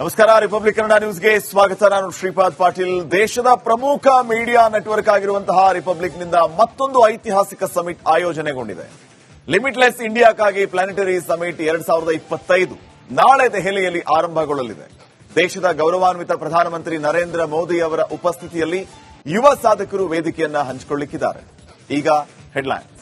ನಮಸ್ಕಾರ ರಿಪಬ್ಲಿಕ್ ಕನ್ನಡ ನ್ಯೂಸ್ಗೆ ಸ್ವಾಗತ. ನಾನು ಶ್ರೀಪಾದ್ ಪಾಟೀಲ್. ದೇಶದ ಪ್ರಮುಖ ಮೀಡಿಯಾ ನೆಟ್ವರ್ಕ್ ಆಗಿರುವಂತಹ ರಿಪಬ್ಲಿಕ್ನಿಂದ ಮತ್ತೊಂದು ಐತಿಹಾಸಿಕ ಸಮಿಟ್ ಆಯೋಜನೆಗೊಂಡಿದೆ. ಲಿಮಿಟ್ಲೆಸ್ ಇಂಡಿಯಾಕ್ಕಾಗಿ ಪ್ಲಾನೆಟರಿ ಸಮಿಟ್ ಎರಡ್ ಸಾವಿರದ ಇಪ್ಪತ್ತೈದು ನಾಳೆ ದೆಹಲಿಯಲ್ಲಿ ಆರಂಭಗೊಳ್ಳಲಿದೆ. ದೇಶದ ಗೌರವಾನ್ವಿತ ಪ್ರಧಾನಮಂತ್ರಿ ನರೇಂದ್ರ ಮೋದಿ ಅವರ ಉಪಸ್ಥಿತಿಯಲ್ಲಿ ಯುವ ಸಾಧಕರು ವೇದಿಕೆಯನ್ನ ಹಂಚಿಕೊಳ್ಳಿಕ್ಕಿದ್ದಾರೆ. ಈಗ ಹೆಡ್ಲೈನ್ಸ್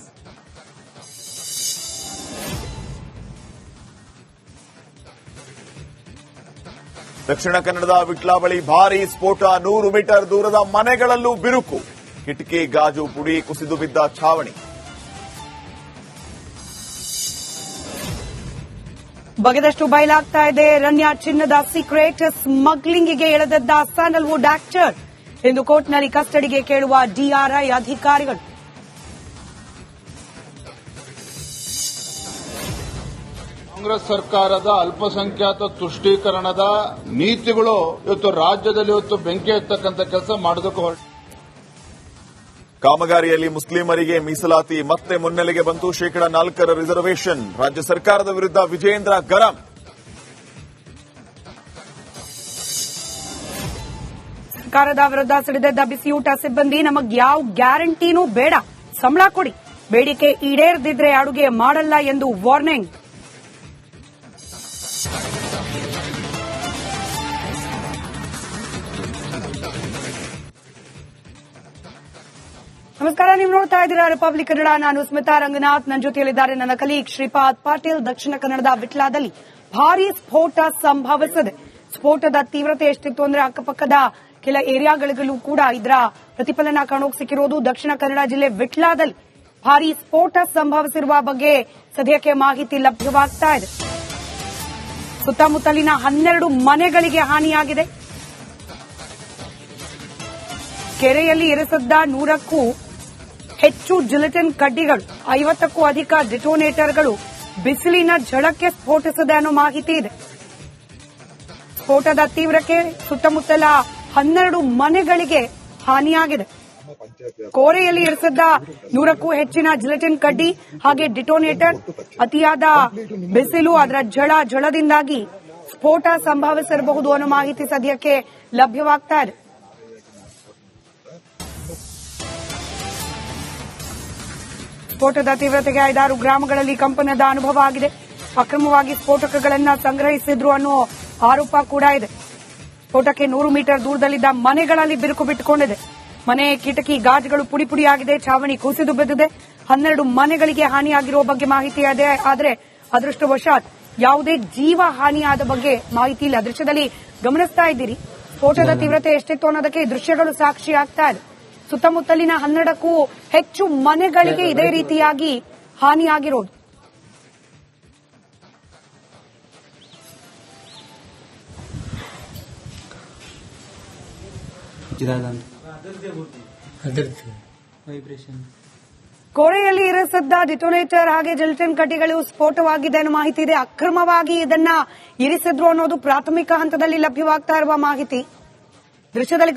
ದಕ್ಷಿಣ ಕನ್ನಡದ ವಿಟ್ಲ ಬಳಿ ಭಾರೀ ಸ್ಫೋಟ. ನೂರು ಮೀಟರ್ ದೂರದ ಮನೆಗಳಲ್ಲೂ ಬಿರುಕು. ಕಿಟಕಿ, ಗಾಜು, ಪುಡಿ ಕುಸಿದು ಬಿದ್ದ ಛಾವಣಿ. ಬಗೆದಷ್ಟು ಬಯಲಾಗ್ತಾ ಇದೆ. ರಣ್ಯ ಚಿನ್ನದ ಸೀಕ್ರೆಟ್ ಸ್ಮಗ್ಲಿಂಗ್ಗೆ ಎಳೆದದ್ದ ಸ್ಯಾಂಡಲ್ವುಡ್ ಆಕ್ಟರ್ ಎಂದು ಕೋರ್ಟ್ನಲ್ಲಿ ಕಸ್ಟಡಿಗೆ ಕೇಳುವ ಡಿಆರ್ಐ ಅಧಿಕಾರಿಗಳು. ಕಾಂಗ್ರೆಸ್ ಸರ್ಕಾರದ ಅಲ್ಪಸಂಖ್ಯಾತ ತುಷ್ಟೀಕರಣದ ನೀತಿಗಳು ಇವತ್ತು ರಾಜ್ಯದಲ್ಲಿ ಇವತ್ತು ಬೆಂಕಿ ಎತ್ತಕ್ಕಂಥ ಕೆಲಸ ಮಾಡೋದಕ್ಕೆ ಹೊರಟ. ಕಾಮಗಾರಿಯಲ್ಲಿ ಮುಸ್ಲಿಮರಿಗೆ ಮೀಸಲಾತಿ ಮತ್ತೆ ಮುನ್ನೆಲೆಗೆ ಬಂತು ಶೇಕಡಾ ನಾಲ್ಕರ ರಿಸರ್ವೇಷನ್. ರಾಜ್ಯ ಸರ್ಕಾರದ ವಿರುದ್ಧ ವಿಜೇಂದ್ರ ಗರಂ. ಸರ್ಕಾರದ ವಿರುದ್ಧ ಸಿಡಿದೆದ್ದ ಬಿಸಿಯೂಟ ಸಿಬ್ಬಂದಿ ನಮಗೆ ಯಾವ ಗ್ಯಾರಂಟಿನೂ ಬೇಡ. ಸಂಬಳ ಕೊಡಿ. ಬೇಡಿಕೆ ಈಡೇರದಿದ್ರೆ ಅಡುಗೆ ಮಾಡಲ್ಲ ಎಂದು ವಾರ್ನಿಂಗ್. ನಮಸ್ಕಾರ, ನೀವು ನೋಡ್ತಾ ಇದ್ದೀರಾ ರಿಪಬ್ಲಿಕ್ ಕನ್ನಡ ನಾನು ಸ್ಮಿತಾ ರಂಗನಾಥ್. ನನ್ನ ಜೊತೆಯಲ್ಲಿದ್ದಾರೆ ನನ್ನ ಕಲೀಗ್ ಶ್ರೀಪಾದ್ ಪಾಟೀಲ್. ದಕ್ಷಿಣ ಕನ್ನಡದ ವಿಟ್ಲಾದಲ್ಲಿ ಭಾರೀ ಸ್ಫೋಟ ಸಂಭವಿಸಿದೆ. ಸ್ಫೋಟದ ತೀವ್ರತೆ ಎಷ್ಟಿತ್ತು ಅಂದ್ರೆ ಅಕ್ಕಪಕ್ಕದ ಕೆಲ ಏರಿಯಾಗಳಿಗೂ ಕೂಡ ಇದರ ಪ್ರತಿಫಲನ ಕಾಣೋಕ್ ಸಿಕ್ಕಿರೋದು ದಕ್ಷಿಣ ಕನ್ನಡ ಜಿಲ್ಲೆ ವಿಟ್ಲಾದಲ್ಲಿ. ಭಾರೀ ಸ್ಫೋಟ ಸಂಭವಿಸಿರುವ ಬಗ್ಗೆ ಸದ್ಯಕ್ಕೆ ಮಾಹಿತಿ ಲಭ್ಯವಾಗ್ತಾ ಇದೆ. ಸುತ್ತಮುತ್ತಲಿನ ಹನ್ನೆರಡು ಮನೆಗಳಿಗೆ ಹಾನಿಯಾಗಿದೆ. ಕೆರೆಯಲ್ಲಿ ಇರಿಸಿದ್ದ ನೂರಕ್ಕೂ ಹೆಚ್ಚು ಜಿಲೆಟಿನ್ ಕಡ್ಡಿಗಳು, ಐವತ್ತಕ್ಕೂ ಅಧಿಕ ಡಿಟೋನೇಟರ್ಗಳು ಬಿಸಿಲಿನ ಝಳಕ್ಕೆ ಸ್ಫೋಟಿಸಿದೆ ಅನ್ನೋ ಮಾಹಿತಿ ಇದೆ. ಸ್ಫೋಟದ ತೀವ್ರಕ್ಕೆ ಸುತ್ತಮುತ್ತಲ ಹನ್ನೆರಡು ಮನೆಗಳಿಗೆ ಹಾನಿಯಾಗಿದೆ. ಕೋರೆಯಲ್ಲಿ ಇರಿಸಿದ್ದ ನೂರಕ್ಕೂ ಹೆಚ್ಚಿನ ಜಿಲೆಟಿನ್ ಕಡ್ಡಿ ಹಾಗೆ ಡಿಟೋನೇಟರ್ ಅತಿಯಾದ ಬಿಸಿಲು ಅದರ ಜಳ ಜಳದಿಂದಾಗಿ ಸ್ಫೋಟ ಸಂಭವಿಸಿರಬಹುದು ಅನ್ನೋ ಮಾಹಿತಿ ಸದ್ಯಕ್ಕೆ ಲಭ್ಯವಾಗ್ತಾ ಇದೆ. ಸ್ಫೋಟದ ತೀವ್ರತೆಗೆ ಐದಾರು ಗ್ರಾಮಗಳಲ್ಲಿ ಕಂಪನದ ಅನುಭವ ಆಗಿದೆ. ಅಕ್ರಮವಾಗಿ ಸ್ಫೋಟಕಗಳನ್ನ ಸಂಗ್ರಹಿಸಿದ್ರು ಅನ್ನೋ ಆರೋಪ ಕೂಡ ಇದೆ. ಸ್ಫೋಟಕ್ಕೆ ನೂರು ಮೀಟರ್ ದೂರದಲ್ಲಿದ್ದ ಮನೆಗಳಲ್ಲಿ ಬಿರುಕು ಬಿಟ್ಟುಕೊಂಡಿದೆ. ಮನೆ ಕಿಟಕಿ ಗಾಜುಗಳು ಪುಡಿ ಪುಡಿಯಾಗಿದೆ ಛಾವಣಿ ಕುಸಿದು ಬಿದ್ದಿದೆ. ಹನ್ನೆರಡು ಮನೆಗಳಿಗೆ ಹಾನಿಯಾಗಿರುವ ಬಗ್ಗೆ ಮಾಹಿತಿ ಇದೆ ಆದರೆ ಅದೃಷ್ಟವಶಾತ್ ಯಾವುದೇ ಜೀವ ಹಾನಿಯಾದ ಬಗ್ಗೆ ಮಾಹಿತಿ ಇಲ್ಲ. ದೃಶ್ಯದಲ್ಲಿ ಗಮನಿಸ್ತಾ ಇದ್ದೀರಿ. ಸ್ಫೋಟದ ತೀವ್ರತೆ ಎಷ್ಟಿತ್ತು ಅನ್ನೋದಕ್ಕೆ ದೃಶ್ಯಗಳು ಸಾಕ್ಷಿ ಆಗ್ತಾ ಇದೆ. ಸುತ್ತಮುತ್ತಲಿನ ಹನ್ನೆರಡಕ್ಕೂ ಹೆಚ್ಚು ಮನೆಗಳಿಗೆ ಇದೇ ರೀತಿಯಾಗಿ ಹಾನಿಯಾಗಿರೋದು. ಕೊರೆಯಲ್ಲಿ ವೈಬ್ರೇಷನ್ ಕೋರೆಯಲ್ಲಿ ಇರಿಸಿದ್ದ ಡಿಟೋನೇಟರ್ ಹಾಗೆ ಜಿಲ್ಟನ್ ಕಡ್ಡಿಗಳು ಸ್ಫೋಟವಾಗಿದೆ ಅನ್ನೋ ಮಾಹಿತಿ ಇದೆ. ಅಕ್ರಮವಾಗಿ ಇದನ್ನ ಇರಿಸಿದ್ರು ಅನ್ನೋದು ಪ್ರಾಥಮಿಕ ಹಂತದಲ್ಲಿ ಲಭ್ಯವಾಗ್ತಾ ಇರುವ ಮಾಹಿತಿ. ದೃಶ್ಯದಲ್ಲಿ